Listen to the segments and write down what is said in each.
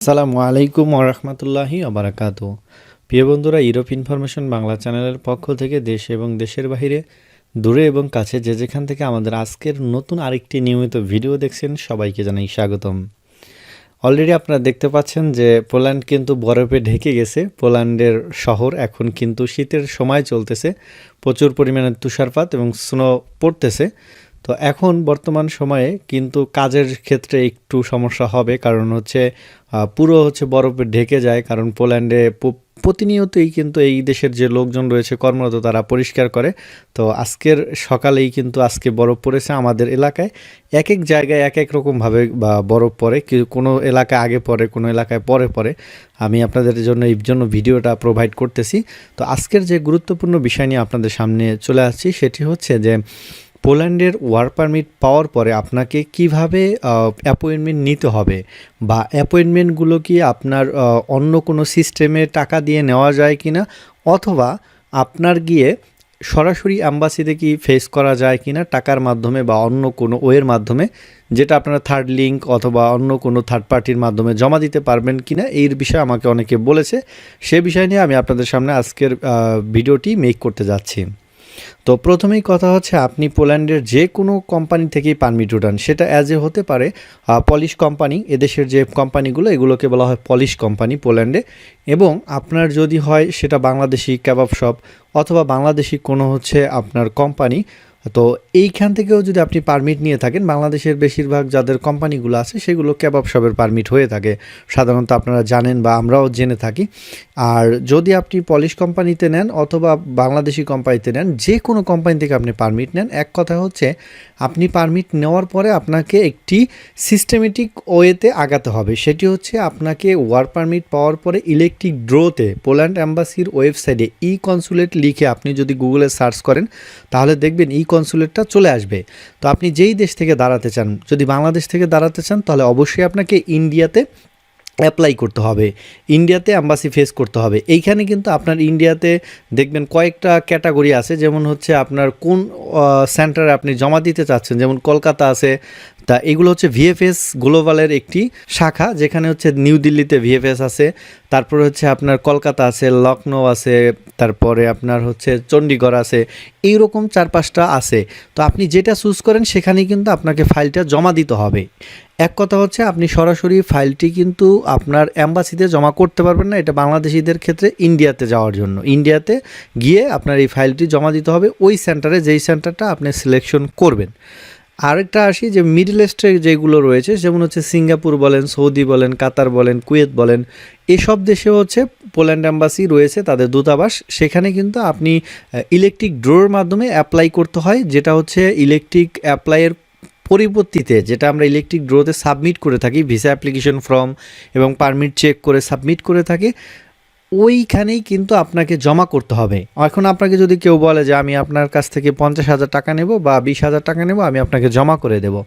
আসসালামু আলাইকুম ওরহমতুল্লাহি আবরাকাত প্রিয় বন্ধুরা ইউরোপ ইনফরমেশন বাংলা চ্যানেলের পক্ষ থেকে দেশ এবং দেশের বাইরে দূরে এবং কাছে যে যেখান থেকে আমাদের আজকের নতুন আরেকটি নিয়মিত ভিডিও দেখছেন, সবাইকে জানাই স্বাগতম। অলরেডি আপনারা দেখতে পাচ্ছেন যে পোল্যান্ড কিন্তু বরফে ঢেকে গেছে। পোল্যান্ডের শহর এখন কিন্তু শীতের সময় চলতেছে। প্রচুর পরিমাণে তুষারপাত এবং স্নো পড়তেছে। তো এখন বর্তমান সময়ে কিন্তু কাজের ক্ষেত্রে একটু সমস্যা হবে, কারণ হচ্ছে পুরো হচ্ছে বরফে ঢেকে যায়, কারণ পোল্যান্ডে প্রতিনিয়তই কিন্তু এই দেশের যে লোকজন রয়েছে, কর্মরত, তারা পরিষ্কার করে। তো আজকের সকালেই কিন্তু আজকে বরফ পড়েছে আমাদের এলাকায়। এক এক জায়গায় এক এক রকমভাবে, বা, বরফ পড়ে। কোনো এলাকায় আগে পড়ে, কোনো এলাকায় পরে পড়ে। আমি আপনাদের জন্য এই জন্য ভিডিওটা প্রোভাইড করতেছি। তো আজকের যে গুরুত্বপূর্ণ বিষয় নিয়ে আপনাদের সামনে চলে আসছি, সেটি হচ্ছে যে পোল্যান্ডের ওয়ার্ক পারমিট পাওয়ার পরে আপনাকে কীভাবে অ্যাপয়েন্টমেন্ট নিতে হবে? বা অ্যাপয়েন্টমেন্টগুলো কি আপনার অন্য কোনো সিস্টেমে টাকা দিয়ে নেওয়া যায় কি না অথবা আপনার গিয়ে সরাসরি অ্যাম্বাসিতে কি ফেস করা যায় কি না টাকার মাধ্যমে বা অন্য কোনো ওয়ের মাধ্যমে? যেটা আপনারা থার্ড লিঙ্ক অথবা অন্য কোনো থার্ড পার্টির মাধ্যমে জমা দিতে পারবেন কি না এই বিষয়ে আমাকে অনেকে বলেছে। সে বিষয় নিয়ে আমি আপনাদের সামনে আজকের ভিডিওটি মেক করতে যাচ্ছি। তো প্রথমেই কথা হচ্ছে, আপনি পোল্যান্ডের যে কোনো কোম্পানি থেকেই পারমিট উঠান। সেটা অ্যাজ এ হতে পারে পলিশ কোম্পানি এদেশের যে কোম্পানিগুলো এগুলোকে বলা হয় পলিশ কোম্পানি পোল্যান্ডে। এবং আপনার যদি হয় সেটা বাংলাদেশি ক্যাবাব শপ অথবা বাংলাদেশি কোনো হচ্ছে আপনার কোম্পানি তো এইখান থেকেও যদি আপনি পারমিট নিয়ে থাকেন, বাংলাদেশের বেশিরভাগ যাদের কোম্পানিগুলো আছে, সেগুলো কেবাব শপের পারমিট হয়ে থাকে। সাধারণত আপনারা জানেন বা আমরাও জেনে থাকি। আর যদি আপনি পলিশ কোম্পানিতে নেন অথবা বাংলাদেশি কোম্পানিতে নেন, যে কোনো কোম্পানি থেকে আপনি পারমিট নেন, এক কথা হচ্ছে আপনি পারমিট নেওয়ার পরে আপনাকে একটি সিস্টেমেটিক ওয়েতে আগাতে হবে। সেটি হচ্ছে আপনাকে ওয়ার্ক পারমিট পাওয়ার পরে ইলেকট্রিক ড্রোতে পোল্যান্ড অ্যাম্বাসির ওয়েবসাইটে ই কনসুলেট লিখে আপনি যদি গুগলে সার্চ করেন, তাহলে দেখবেন ই কনসুলেটটা চলে আসবে। তো আপনি যেই দেশ থেকে দাঁড়াতে চান, যদি বাংলাদেশ থেকে দাঁড়াতে চান, তাহলে অবশ্যই আপনাকে ইন্ডিয়াতে অ্যাপ্লাই করতে হবে। ইন্ডিয়াতে অ্যাম্বাসি ফেস করতে হবে। এইখানে কিন্তু আপনার ইন্ডিয়াতে দেখবেন কয়েকটা ক্যাটাগরি আছে। যেমন হচ্ছে আপনার কোন সেন্টারে আপনি জমা দিতে চাচ্ছেন। যেমন কলকাতা আছে তা এগুলো হচ্ছে ভিএফএস গ্লোবালের একটি শাখা, যেখানে হচ্ছে নিউ দিল্লিতে ভিএফএস আছে, তারপরে হচ্ছে আপনার কলকাতা আছে লখনৌ আছে, তারপরে আপনার হচ্ছে চণ্ডীগড় আছে, এইরকম চার পাঁচটা আছে। তো আপনি যেটা চুজ করেন, সেখানেই কিন্তু আপনাকে ফাইলটা জমা দিতে হবে। এক কথা হচ্ছে, আপনি সরাসরি ফাইলটি কিন্তু আপনার অ্যাম্বাসিতে জমা করতে পারবেন না, এটা বাংলাদেশিদের ক্ষেত্রে ইন্ডিয়াতে যাওয়ার জন্য। ইন্ডিয়াতে গিয়ে আপনার এই ফাইলটি জমা দিতে হবে, ওই সেন্টারে যেই সেন্টারটা আপনি সিলেকশন করবেন। আরেকটা আসি যে মিডল ইস্টে যেগুলো রয়েছে, যেমন হচ্ছে সিঙ্গাপুর বলেন সৌদি বলেন কাতার বলেন কুয়েত বলেন, এসব দেশে হচ্ছে পোল্যান্ড অ্যাম্বাসি রয়েছে তাদের দূতাবাস। সেখানে কিন্তু আপনি ইলেকট্রিক ড্রোর মাধ্যমে অ্যাপ্লাই করতে হয়, যেটা হচ্ছে ইলেকট্রিক অ্যাপ্লাইয়ের পরিবর্তিতে, যেটা আমরা ইলেকট্রিক ড্রোতে সাবমিট করে থাকি ভিসা অ্যাপ্লিকেশন ফর্ম এবং পারমিট চেক করে সাবমিট করে থাকি। ওইখানেই কিন্তু আপনাকে জমা করতে হবে। এখন আপনাকে যদি কেউ বলে যে, আমি আপনার কাছ থেকে পঞ্চাশ হাজার টাকা নেব বা বিশ হাজার টাকা নেব, আমি আপনাকে জমা করে দেব।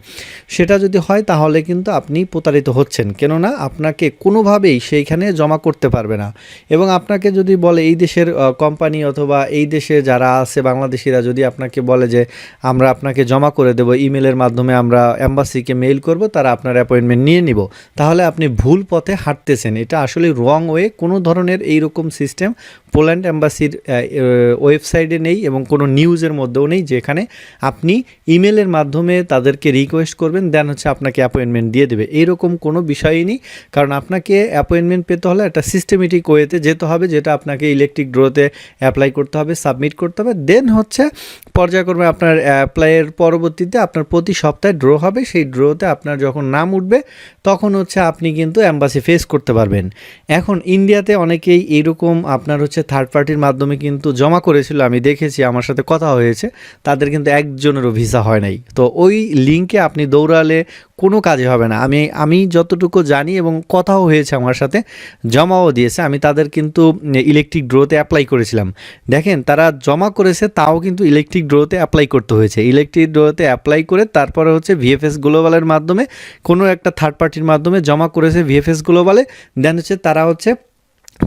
সেটা যদি হয়, তাহলে কিন্তু আপনি প্রতারিত হচ্ছেন। কেননা, আপনাকে কোনোভাবেই সেইখানে জমা করতে পারবে না। এবং আপনাকে যদি বলে, এই দেশের কোম্পানি অথবা এই দেশে যারা আছে, বাংলাদেশিরা, যদি আপনাকে বলে যে, আমরা আপনাকে জমা করে দেব, ইমেলের মাধ্যমে আমরা অ্যাম্বাসিকে মেইল করব, তারা আপনার অ্যাপয়েন্টমেন্ট নিয়ে নিব। তাহলে আপনি ভুল পথে হাঁটতেছেন। এটা আসলে রং ওয়ে কোনো ধরনের এইরকম সিস্টেম। পোল্যান্ড অ্যাম্বাসির ওয়েবসাইটে নেই এবং কোনো নিউজের মধ্যেও নেই যেখানে আপনি ইমেলের মাধ্যমে তাদেরকে রিকোয়েস্ট করবেন দেন হচ্ছে আপনাকে অ্যাপয়েন্টমেন্ট দিয়ে দেবে। এইরকম কোনো বিষয়ই নেই, কারণ আপনাকে অ্যাপয়েন্টমেন্ট পেতে হলে একটা সিস্টেমেটিক ওয়েতে যেতে হবে, যেটা আপনাকে ইলেকট্রিক ড্রোতে অ্যাপ্লাই করতে হবে সাবমিট করতে হবে। দেন হচ্ছে পর্যায়ক্রমে আপনার অ্যাপ্লাইয়ের পরবর্তীতে আপনার প্রতি সপ্তাহে ড্র হবে। সেই ড্রোতে আপনার যখন নাম উঠবে, তখন হচ্ছে আপনি কিন্তু অ্যাম্বাসি ফেস করতে পারবেন। এখন ইন্ডিয়াতে অনেকেই এইরকম আপনার হচ্ছে থার্ড পার্টির মাধ্যমে কিন্তু জমা করেছিল, আমি দেখেছি, আমার সাথে কথা হয়েছে, তাদের কিন্তু একজনেরও ভিসা হয় নাই। তো ওই লিঙ্কে আপনি দৌড়ালে কোনো কাজে হবে না। আমি আমি যতটুকু জানি এবং কথাও হয়েছে আমার সাথে, জমাও দিয়েছে, আমি তাদের কিন্তু ইলেকট্রিক ড্রোতে অ্যাপ্লাই করেছিলাম। দেখেন, তারা জমা করেছে, তাও কিন্তু ইলেকট্রিক ড্রোতে অ্যাপ্লাই করতে হয়েছে। ইলেকট্রিক ড্রোতে অ্যাপ্লাই করে তারপরে হচ্ছে ভিএফএস গ্লোবালের মাধ্যমে কোনো একটা থার্ড পার্টির মাধ্যমে জমা করেছে ভিএফএস গ্লোবালে দেন হচ্ছে তারা হচ্ছে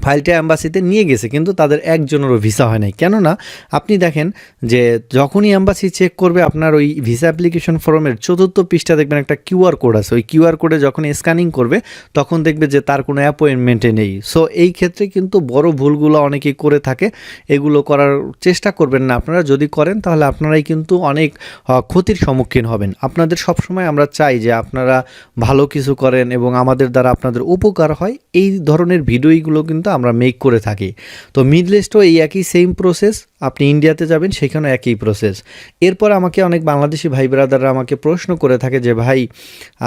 ফাইলটা অ্যাম্বাসিতে নিয়ে গেছে, কিন্তু তাদের একজনেরও ভিসা হয় নাই। কেননা, আপনি দেখেন যে যখনই অ্যাম্বাসি চেক করবে, আপনার ওই ভিসা অ্যাপ্লিকেশন ফর্মের চতুর্থ পৃষ্ঠা দেখবেন একটা কিউআর কোড আছে। ওই কিউআর কোডে যখন স্ক্যানিং করবে, তখন দেখবে যে তার কোনো অ্যাপয়েন্টমেন্টে নেই। সো এই ক্ষেত্রে কিন্তু বড় ভুলগুলো অনেকেই করে থাকে। এগুলো করার চেষ্টা করবেন না আপনারা। যদি করেন, তাহলে আপনারাই কিন্তু অনেক ক্ষতির সম্মুখীন হবেন। আপনাদের সবসময় আমরা চাই যে আপনারা ভালো কিছু করেন এবং আমাদের দ্বারা আপনাদের উপকার হয়। এই ধরনের ভিডিওগুলো কিন্তু আমরা মেক করে থাকি। তো মিডল ইস্টও এই একই সেম প্রসেস আপনি ইন্ডিয়াতে যাবেন, সেখানেও একই প্রসেস এরপর আমাকে অনেক বাংলাদেশি ভাই ব্রাদাররা আমাকে প্রশ্ন করে থাকে যে, ভাই,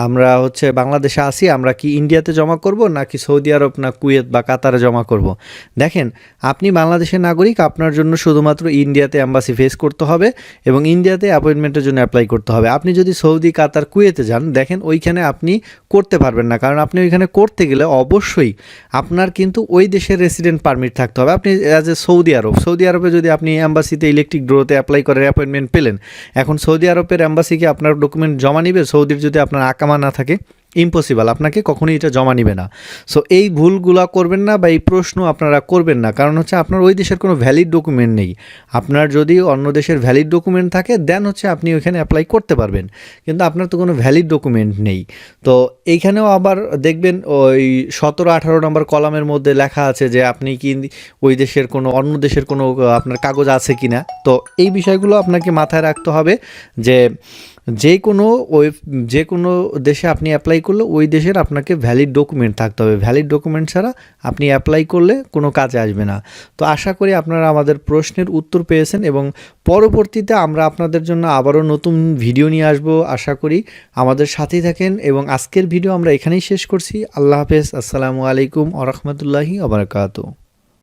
আমরা হচ্ছে বাংলাদেশে আসি আমরা কি ইন্ডিয়াতে জমা করব, নাকি সৌদি আরব না কুয়েত বা কাতারে জমা করব? দেখেন, আপনি বাংলাদেশের নাগরিক, আপনার জন্য শুধুমাত্র ইন্ডিয়াতে অ্যাম্বাসি ফেস করতে হবে এবং ইন্ডিয়াতে অ্যাপয়েন্টমেন্টের জন্য অ্যাপ্লাই করতে হবে। আপনি যদি সৌদি কাতার কুয়েতে যান, দেখেন ওইখানে আপনি করতে পারবেন না, কারণ আপনি ওইখানে করতে গেলে অবশ্যই আপনার কিন্তু ওই দেশের রেসিডেন্ট পারমিট থাকতে হবে। আপনি as a Saudi Arab Saudi আরবে যদি আপনি অ্যাম্বাসিতে ইলেকট্রিক ড্রোতে অ্যাপ্লাই করে অ্যাপয়েন্টমেন্ট পেলেন। এখন সৌদি আরবের অ্যাম্বাসিকে আপনার ডকুমেন্ট জমা নিবে, সৌদির যদি আপনার আকামা না থাকে ইম্পসিবল আপনাকে কখনোই এটা জমা নিবে না। সো এই ভুলগুলা করবেন না বা এই প্রশ্ন আপনারা করবেন না। কারণ হচ্ছে আপনার ওই দেশের কোনো ভ্যালিড ডকুমেন্ট নেই। আপনার যদি অন্য দেশের ভ্যালিড ডকুমেন্ট থাকে দেন হচ্ছে আপনি ওইখানে অ্যাপ্লাই করতে পারবেন। কিন্তু আপনার তো কোনো ভ্যালিড ডকুমেন্ট নেই। তো, এইখানেও আবার দেখবেন ওই সতেরো, আঠারো নম্বর কলামের মধ্যে লেখা আছে যে আপনি কি ওই দেশের কোনো, অন্য দেশের কোনো আপনার কাগজ আছে কি না তো, এই বিষয়গুলো আপনাকে মাথায় রাখতে হবে যে যে কোনো ওয়েব যে কোনো দেশে আপনি অ্যাপ্লাই করলে ওই দেশের আপনাকে ভ্যালিড ডকুমেন্ট থাকতে হবে। ভ্যালিড ডকুমেন্ট ছাড়া আপনি অ্যাপ্লাই করলে কোনো কাজে আসবে না। তো আশা করি আপনারা আমাদের প্রশ্নের উত্তর পেয়েছেন এবং পরবর্তীতে আমরা আপনাদের জন্য আবারও নতুন ভিডিও নিয়ে আসব। আশা করি আমাদের সাথেই থাকেন এবং আজকের ভিডিও আমরা এখানেই শেষ করছি। আল্লাহ হাফেজ। আসসালামু আলাইকুম আরহামতুল্লাহি রহমতুল্লাহি আবরকাত